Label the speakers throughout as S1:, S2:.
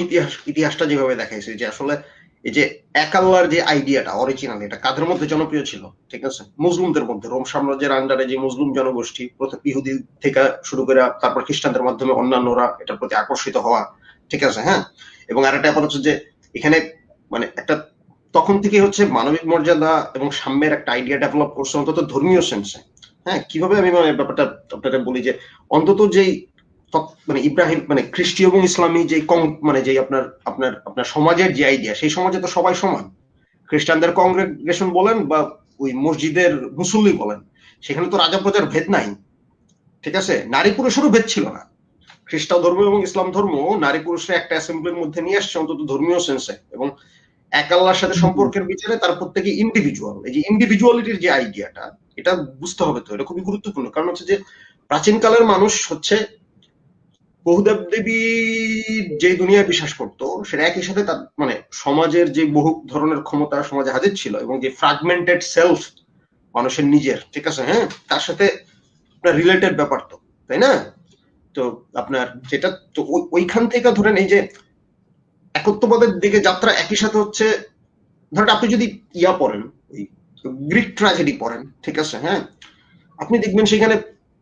S1: ইতিহাস, ইতিহাসটা যেভাবে দেখাইছে যে আসলে এই যে এক আল্লাহর যে আইডিয়াটা অরিজিনাল এটা কাদের মধ্যে জনপ্রিয় ছিল? ঠিক আছে? মুসলিমদের মধ্যে। রোম সাম্রাজ্যের আন্ডারে যে মুসলিম জনগোষ্ঠী, প্রথম ইহুদি থেকে শুরু করে তারপর খ্রিস্টানদের মাধ্যমে অন্যান্যরা এটার প্রতি আকর্ষিত হওয়া, ঠিক আছে? হ্যাঁ? এবং আর একটা ব্যাপার হচ্ছে যে এখানে মানে একটা তখন থেকে হচ্ছে মানবিক মর্যাদা এবং সাম্যের একটা আইডিয়া ডেভেলপ করছে অন্তত ধর্মীয় সেন্সে হ্যাঁ? কীভাবে আমি মানে ব্যাপারটা আপনাকে বলি যে অন্তত যেই মানে ইব্রাহিম মানে খ্রিস্টীয় এবং ইসলামী যে মানে যে আপনার আপনার আপনার সমাজের যে আইডিয়া সেই সমাজে তো সবাই সমান। খ্রিস্টানদের কংগ্রেগেশন বলেন বা ওই মসজিদের মুসল্লি বলেন, সেখানে তো রাজা প্রজার ভেদ নাই। ঠিক আছে? নারী পুরুষেরও ভেদ ছিল না। খ্রিস্টান ধর্ম এবং ইসলাম ধর্ম নারী পুরুষরা একটা অ্যাসেম্বলির মধ্যে নিয়ে আসছে, অন্তত ধর্মীয় সেন্সে এবং এক আল্লাহর সাথে সম্পর্কের বিচারে তার প্রত্যেকে ইন্ডিভিজুয়াল এই যে ইন্ডিভিজুয়ালিটির যে আইডিয়াটা এটা বুঝতে হবে তো, এটা খুবই গুরুত্বপূর্ণ। কারণ হচ্ছে যে প্রাচীনকালের মানুষ হচ্ছে বহুদেব দেবী যে দুনিয়ায় বিশ্বাস করতো, সেটা একই সাথে তার মানে সমাজের যে বহু ধরনের ক্ষমতা সমাজে হাজির ছিল এবং যে ফ্রাগমেন্টেড সেলফ মানুষের নিজের, ঠিক আছে হ্যাঁ? তার সাথে রিলেটেড ব্যাপার তো, তাই না? তো আপনার যেটা, তো ওইখান থেকে ধরেন এই যে একত্ববাদের দিকে যাত্রা একই সাথে হচ্ছে, ধরেন আপনি যদি ইয়া পড়েন, ওই গ্রিক ট্র্যাজেডি পড়েন, ঠিক আছে হ্যাঁ? আপনি দেখবেন সেখানে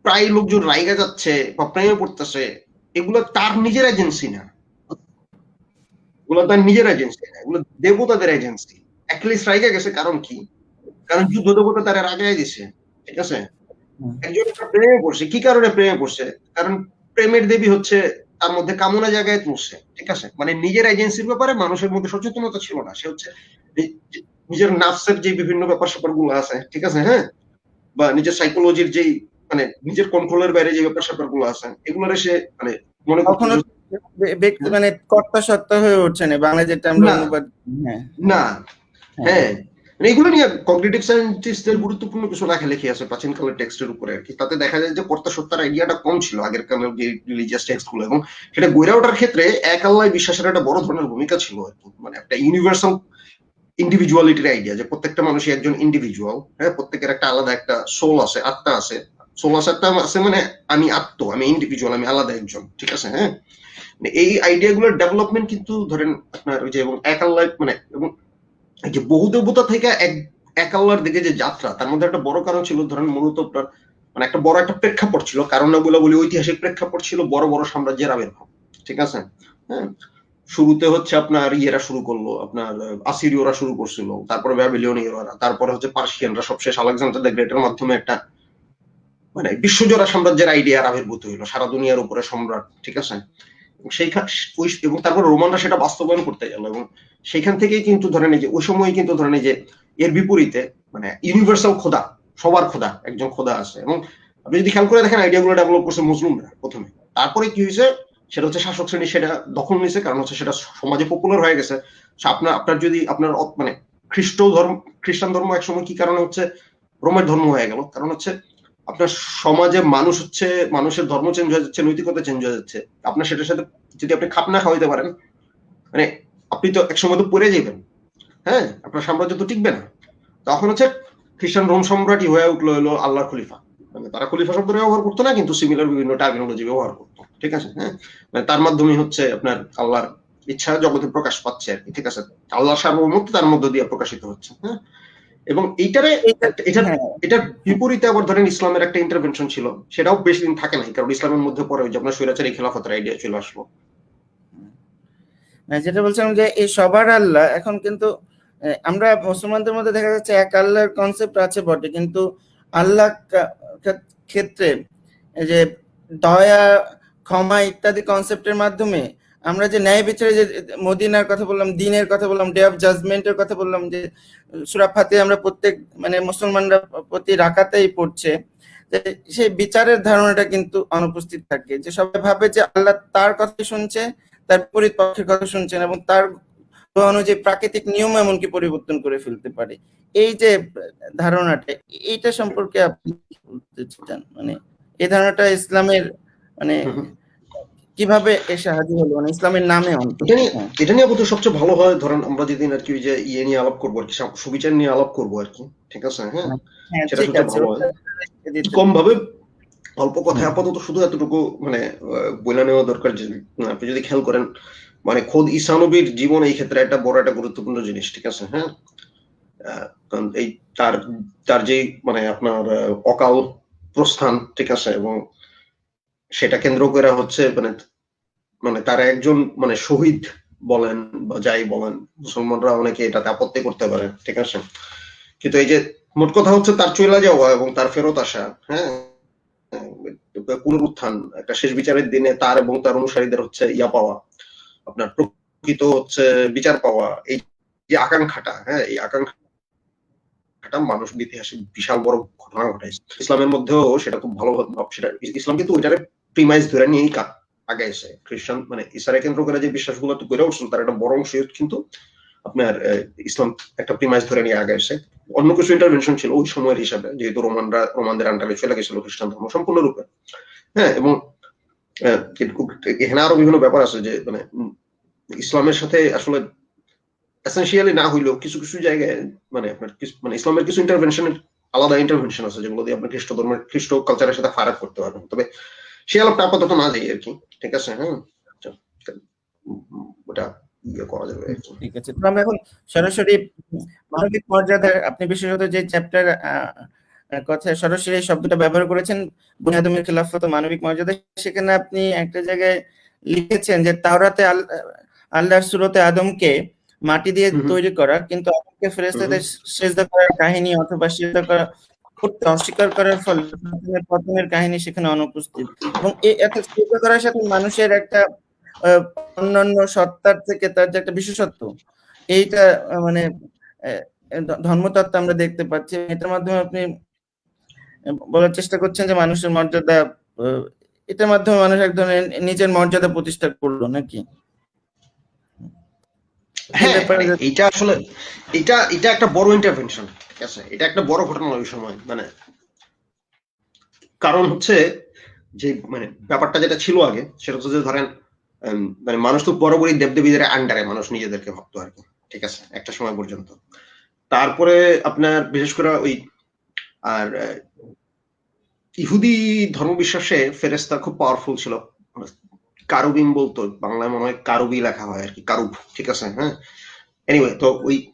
S1: প্রায় লোকজন রাইগা যাচ্ছে বা প্রেমে পড়তেছে এগুলো তার নিজের এজেন্সি না। এগুলো তার নিজের এজেন্সি না। এগুলো দেবতাদের এজেন্সি অ্যাটলিস্ট রাইগা গেছে কারণ কি? কারণ যুদ্ধ দেবতা তারা রাগাই দিছে ঠিক আছে? একজন প্রেমে পড়ছে। কি কারণে প্রেমে পড়ছে? কারণ প্রেমের দেবী হচ্ছে তার মধ্যে কামনা জায়গায় তুলছে ঠিক আছে? মানে নিজের এজেন্সির ব্যাপারে মানুষের মধ্যে সচেতনতা ছিল না। সে হচ্ছে নিজের নার্সের যে বিভিন্ন ব্যাপার স্যাপারগুলো আছে ঠিক আছে হ্যাঁ? বা নিজের সাইকোলজির যেই মানে নিজের কন্ট্রোলের বাইরে যে ব্যাপার স্যাপারগুলো আছে এগুলো সে মানে মনে
S2: কখনো ব্যক্তি মানে কর্তা সত্তা হয়ে উঠছে না বাংলা যেটা আমরা
S1: না।
S2: অনুবাদ হ্যাঁ।
S1: না। হ্যাঁ। মানে এগুলো নিয়ে কগনিটিভ সায়েন্টিস্টদের গুরুত্বপূর্ণ কিছু লেখা লেখি আছে? প্রাচীন কালের টেক্সটের উপরে আর কি। তাতে দেখা যায় যে কর্তা সত্তার আইডিয়াটা কম ছিল আগের কালের যে রিলিজিয়াস টেক্সটগুলো এবং সেটা গড়ে ওঠার ক্ষেত্রে এক আল্লাহ বিশ্বাসের একটা বড় ধরনের ভূমিকা ছিল আর কি। মানে একটা ইউনিভার্সাল ইন্ডিভিজুয়ালিটির আইডিয়া যে প্রত্যেকটা মানুষই একজন ইন্ডিভিজুয়াল হ্যাঁ? প্রত্যেকের একটা আলাদা একটা সোল আছে আত্মা আছে। সোল আছে মানে আমি আত্ম আমি ইন্ডিভিজুয়াল আমি আলাদা একজন, ঠিক আছে হ্যাঁ? মানে এই আইডিয়া গুলোর ডেভেলপমেন্ট কিন্তু ধরেন আপনার ওই যে এবং মানে এবং যে বহু দেবতা থেকে এক দিকে যে যাত্রা, তার মধ্যে একটা বড় কারণ ছিল ধরেন মূলত আপনার মানে একটা বড় একটা প্রেক্ষাপট ছিল কারণ বলে বলি ঐতিহাসিক প্রেক্ষাপট ছিল, বড় বড় সাম্রাজ্যের আবির্ভাব, ঠিক আছে? হ্যাঁ? শুরুতে হচ্ছে আপনার ইয়েরা শুরু করল, আপনার আসিরিয়রা শুরু করছিল, তারপরে ব্যাবিলিয়নীয়রা তারপরে হচ্ছে পার্সিয়ানরা, সবশেষ আলেকজান্ডার দ্য গ্রেটের মাধ্যমে একটা মানে বিশ্বজোড়া সাম্রাজ্যের আইডিয়ার আবির্ভূত হইল, সারা দুনিয়ার উপরে সম্রাট, ঠিক আছে? সেইখান এবং তারপর রোমানরা সেটা বাস্তবায়ন করতে গেল এবং সেইখান থেকেই কিন্তু ধরেন যে, ওই সময় কিন্তু ধরেন যে, এর বিপরীতে মানে ইউনিভার্সাল খোদা, সবার খোদা, একজন খোদা আছে। এবং আপনি যদি খেয়াল করে দেখেন আইডিয়াগুলো ডেভেলপ করছে মুসলিমরা প্রথমে। তারপরে কি হয়েছে সেটা হচ্ছে শাসক শ্রেণি, সেটা দখল নিছে, কারণ হচ্ছে সেটা সমাজে পপুলার হয়ে গেছে। আপনার আপনার যদি আপনার মানে খ্রিস্ট ধর্ম খ্রিস্টান ধর্ম একসময় কি কারণে হচ্ছে, রোমের ধর্ম হয়ে গেল? কারণ হচ্ছে আপনার সমাজে মানুষ হচ্ছে, মানুষের ধর্ম চেঞ্জ হয়ে যাচ্ছে, নৈতিকতা চেঞ্জ হয়ে যাচ্ছে। আপনার সেটার সাথে যদি আপনি খাপ না খাওয়াইতে পারেন মানে আপনি তো একসময় তো পড়ে যাবেন হ্যাঁ আপনার সাম্রাজ্য তো টিকবে না। তখন হচ্ছে খ্রিস্টান রোম সম্রাটই হয়ে উঠল হলো আল্লাহর খলিফা। মানে তারা খলিফা শব্দ ব্যবহার করতো না, কিন্তু সিমিলার বিভিন্ন টার্মিনোলজি ব্যবহার করতো। ঠিক আছে হ্যাঁ? মানে তার মাধ্যমে হচ্ছে আপনার আল্লাহর ইচ্ছা জগতে প্রকাশ পাচ্ছে আর কি, ঠিক আছে? আল্লাহর সার্বভৌমত্ব তার মধ্য দিয়ে প্রকাশিত হচ্ছে হ্যাঁ? এবং এইটারে এটা
S2: হ্যাঁ।
S1: এটার বিপরীতে আবার ধরেন ইসলামের একটা ইন্টারভেনশন ছিল সেটাও বেশি দিন থাকে নাই কারণ ইসলামের মধ্যে পরে যে আপনার স্বৈরাচারী খেলাফতের আইডিয়া চলে আসলো।
S2: মানে যেটা বলছিলাম যে এই সবার আল্লাহ এখন কিন্তু আমরা মুসলমানদের মধ্যে দেখা যাচ্ছে এক আল্লাহর কনসেপ্ট আছে বটে কিন্তু আল্লাহ ক্ষেত্রে এই যে দয়া ক্ষমা ইত্যাদি কনসেপ্টের মাধ্যমে আমরা যে ন্যায় বিচারে যে মদিনার কথা বললাম, দিনের কথা বললাম ডে অফ জাজমেন্টের কথা বললাম, যে সুরাফাতে আমরা প্রত্যেক মানে মুসলমানরা প্রতি রাকাতেই পড়ছে সেই বিচারের ধারণাটা কিন্তু অনুপস্থিত থাকে। যে সবাই ভাবে যে আল্লাহ তার কথা শুনছে, তার বিপরীত পক্ষের কথা শুনছেন এবং তার অনুযায়ী প্রাকৃতিক নিয়ম এমনকি পরিবর্তন করে ফেলতে পারে। এই যে ধারণাটা, এইটা সম্পর্কে আপনি বলতে চান? মানে এই ধারণাটা ইসলামের মানে। কীভাবে এসে হাজির হলো? মানে ইসলামের নামে।
S1: এটা নিয়ে। এটা নিয়ে বোধহয় সবচেয়ে ভালো হয় ধরেন আমরা যেদিন আর কি ওই যে ইয়ে নিয়ে আলাপ করব আর কি সুবিচার নিয়ে আলাপ করব আর কি ঠিক আছে? হ্যাঁ?
S2: হ্যাঁ
S1: সেটা সবচেয়ে ভালো হয়। কম ভাবে অল্প কথায় আপাতত শুধু এতটুকু মানে বলে নেওয়া দরকার যে আপনি যদি খেয়াল করেন মানে খোদ ঈসানবীর জীবন এই ক্ষেত্রে একটা বড় একটা গুরুত্বপূর্ণ জিনিস ঠিক আছে? হ্যাঁ? কারণ এই তার তার যে মানে আপনার অকাল প্রস্থান ঠিক আছে? এবং সেটা কেন্দ্র করে হচ্ছে মানে মানে তার একজন মানে শহীদ বলেন বা যাই বলেন, মুসলমানরা অনেকে এটাতে আপত্তি করতে পারে, ঠিক আছে? কিন্তু এই যে মোট কথা হচ্ছে তার চলে যাওয়া এবং তার ফেরত আসা হ্যাঁ? পুনরুত্থান, একটা শেষ বিচারের দিনে তার এবং তার অনুসারীদের হচ্ছে ইয়া পাওয়া, আপনার প্রকৃত হচ্ছে বিচার পাওয়া, এই যে আকাঙ্ক্ষাটা হ্যাঁ? এই আকাঙ্ক্ষাটা মানুষ ইতিহাসে বিশাল বড় ঘটনা ঘটাইছে। ইসলামের মধ্যেও সেটা খুব ভালো সেটা ইসলাম কিন্তু ওইটারে প্রিমাইজ ধরে নিয়েই কা- আগাইছে খ্রিস্টান মানে ইসারে কেন্দ্র করে যে বিশ্বাসগুলো তো গড়ে উঠছিল তার একটা বড় অংশ কিন্তু আপনার ইসলাম একটা প্রিমাইজ ধরে নিয়ে আগাইছে অন্য কিছু ইন্টারভেনশন ছিল ওই সময়ের হিসাবে, যেহেতু রোমানরা, রোমানদের আন্ডারে চলে গেছিল খ্রিস্টান ধর্ম সম্পূর্ণরূপে। হ্যাঁ এবং এখানে আরও বিভিন্ন ব্যাপার আছে যে মানে ইসলামের সাথে আসলে এসেন্সিয়ালি না হইলেও কিছু কিছু জায়গায় মানে আপনার মানে ইসলামের কিছু ইন্টারভেনশনের আলাদা ইন্টারভেনশন আছে, যেগুলো দিয়ে আপনি খ্রিস্ট ধর্মের, খ্রিস্ট কালচারের সাথে ফারাক করতে পারবেন। তবে সে আলাপটা আপাতত না যাই আর কি। ঠিক আছে? হ্যাঁ ওটা ইয়ে।
S2: ঠিক আছে আমরা এখন সরাসরি মানবিক মর্যাদার আপনি বিশেষত যে চ্যাপ্টার কথা সরাসরি শব্দটা ব্যবহার করেছেন বুনিয়াদমের খেলাফত মানবিক মর্যাদা সেখানে আপনি একটা জায়গায় লিখেছেন যে তাওরাতে আল্লাহর সুরতে আদমকে মাটি দিয়ে। তৈরি করা কিন্তু আদমকে ফেরেশতাদের সেজদা করার কাহিনী অথবা সেজদা করা করতে অস্বীকার করার ফলে পতনের- কাহিনী সেখানে অনুপস্থিত। এবং এত সেজদা করার সাথে মানুষের একটা অন্যান্য সত্তার থেকে তার যে একটা বিশেষত্ব, এইটা মানে ধর্মতত্ত্ব আমরা দেখতে পাচ্ছি। এটার মাধ্যমে আপনি বলার চেষ্টা করছেন যে মানুষের মর্যাদা এটার মাধ্যমে মানুষ এক ধরনের নিজের মর্যাদা প্রতিষ্ঠা করল নাকি?
S1: হ্যাঁ মানে এইটা আসলে এটা এটা একটা বড় ইন্টারভেনশন ঠিক আছে? এটা একটা বড় ঘটনা ওই সময় মানে কারণ হচ্ছে যে মানে ব্যাপারটা যেটা ছিল আগে সেটা হচ্ছে যে ধরেন মানে মানুষ তো বরাবরই দেবদেবীদের আন্ডারে মানুষ নিজেদেরকে ভাবতো আর কি ঠিক আছে? একটা সময় পর্যন্ত। তারপরে আপনার বিশেষ করে ওই আর ইহুদি ধর্মবিশ্বাসে ফেরেস্তা খুব পাওয়ারফুল ছিল। কারুবিম বলতো, বাংলায় মনে হয় কারুবি লেখা হয় আর কি কারুব, ঠিক আছে হ্যাঁ? এনিওয়ে তো ওই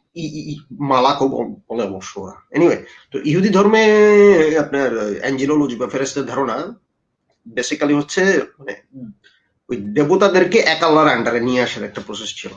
S1: মালাকও বলে অবশ্য ওরা। এনিওয়ে তো ইহুদি ধর্মে আপনার অ্যাঞ্জেলোলজি বা ফেরেস্তের ধারণা বেসিক্যালি হচ্ছে মানে ওই দেবতাদেরকে এক আল্লাহর আন্ডারে নিয়ে আসার একটা প্রসেস ছিল।